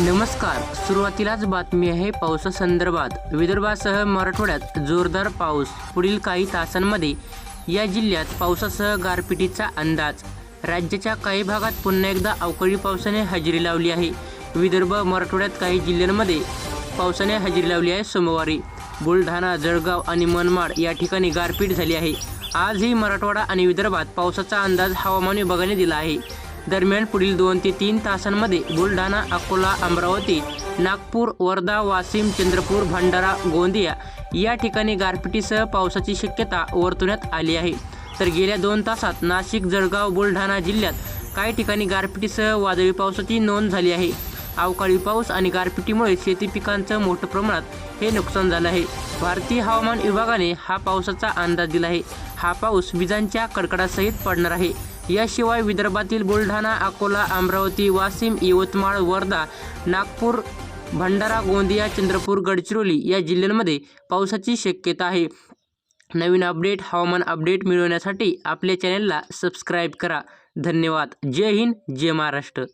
नमस्कार. सुरुवातीलाच बातमी आहे पावसासंदर्भात विदर्भासह मराठवाड्यात जोरदार पाऊस. पुढील काही तासांमध्ये या जिल्ह्यात पावसासह गारपिटीचा अंदाज. राज्याच्या काही भागात पुन्हा एकदा अवकाळी पावसाने हजेरी लावली आहे. विदर्भ मराठवाड्यात काही जिल्ह्यांमध्ये पावसाने हजेरी लावली आहे सोमवारी. बुलढाणा जळगाव आणि मनमाड या ठिकाणी गारपीट झाली आहे. आजही मराठवाडा आणि विदर्भात पावसाचा अंदाज हवामान विभागाने दिला आहे. दरम्यान पुढील दोन ते तीन तासांमध्ये बुलढाणा अकोला अमरावती नागपूर वर्धा वाशिम चंद्रपूर भंडारा गोंदिया या ठिकाणी गारपिटीसह पावसाची शक्यता वर्तवण्यात आली आहे. तर गेल्या दोन तासात नाशिक जळगाव बुलढाणा जिल्ह्यात काही ठिकाणी गारपिटीसह वादळी पावसाची नोंद झाली आहे. अवकाळी पाऊस आणि गारपिटीमुळे शेती पिकांचं मोठ्या प्रमाणात हे नुकसान झालं आहे. भारतीय हवामान विभागाने हा पावसाचा अंदाज दिला आहे. हा पाऊस विजांच्या कडकडासहित पडणार आहे. याशिवाय विदर्भातील बुलढाणा अकोला अमरावती वाशिम यवतमाळ वर्धा नागपूर भंडारा गोंदिया चंद्रपूर गडचिरोली या जिल्ह्यांमध्ये पावसाची शक्यता आहे. नवीन अपडेट हवामान अपडेट मिळवण्यासाठी आपल्या चॅनलला सबस्क्राईब करा. धन्यवाद. जय हिंद जय महाराष्ट्र.